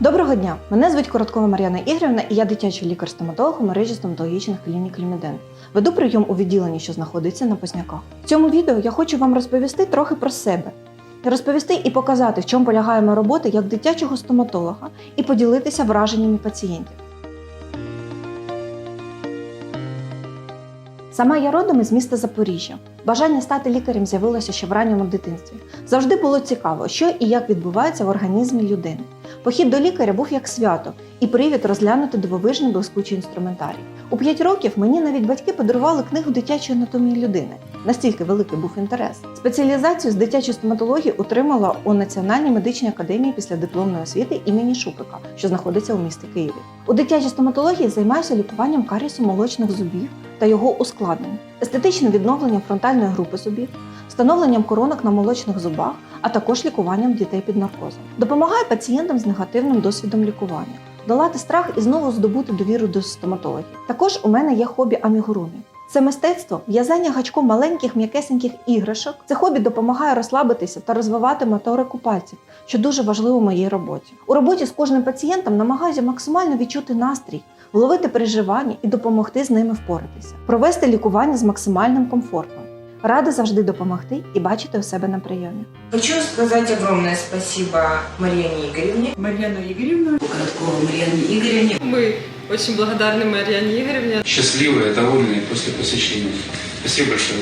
Доброго дня! Мене звуть Короткова Мар'яна Ігорівна і я дитячий лікар-стоматолог у мережі стоматологічних клінік Ліміден. Веду прийом у відділенні, що знаходиться на Позняках. В цьому відео я хочу вам розповісти трохи про себе. Розповісти і показати, в чому полягає моя робота як дитячого стоматолога, і поділитися враженнями пацієнтів. Сама я родом із міста Запоріжжя. Бажання стати лікарем з'явилося ще в ранньому дитинстві. Завжди було цікаво, що і як відбувається в організмі людини. Похід до лікаря був як свято і привід розглянути дивовижний блискучий інструментарій. У 5 років мені навіть батьки подарували книгу дитячої анатомії людини. Настільки великий був інтерес. Спеціалізацію з дитячої стоматології отримала у Національній медичній академії після дипломної освіти імені Шупика, що знаходиться у місті Києві. У дитячій стоматології займаюся лікуванням карісу молочних зубів та його ускладнень, естетичним відновленням фронтальної групи зубів, встановленням коронок на молочних зубах, а також лікуванням дітей під наркозом. Допомагає пацієнтам з негативним досвідом лікування, долати страх і знову здобути довіру до стоматологів. Також у мене є хобі амігурумі. Це мистецтво в'язання гачком маленьких м'якесеньких іграшок. Це хобі допомагає розслабитися та розвивати моторику пальців, що дуже важливо в моїй роботі. У роботі з кожним пацієнтом намагаюся максимально відчути настрій, вловити переживання і допомогти з ними впоратися, провести лікування з максимальним комфортом. Рада завжди допомогти і бачити у себе на прийомі. Хочу сказать огромное спасибо Марьяне Игоревне. Марьяну Игоревну. Короткову Марьяне Игоревне. Мы очень благодарны Марьяне Игоревне. счастливые, довольные после посещения. Спасибо большое.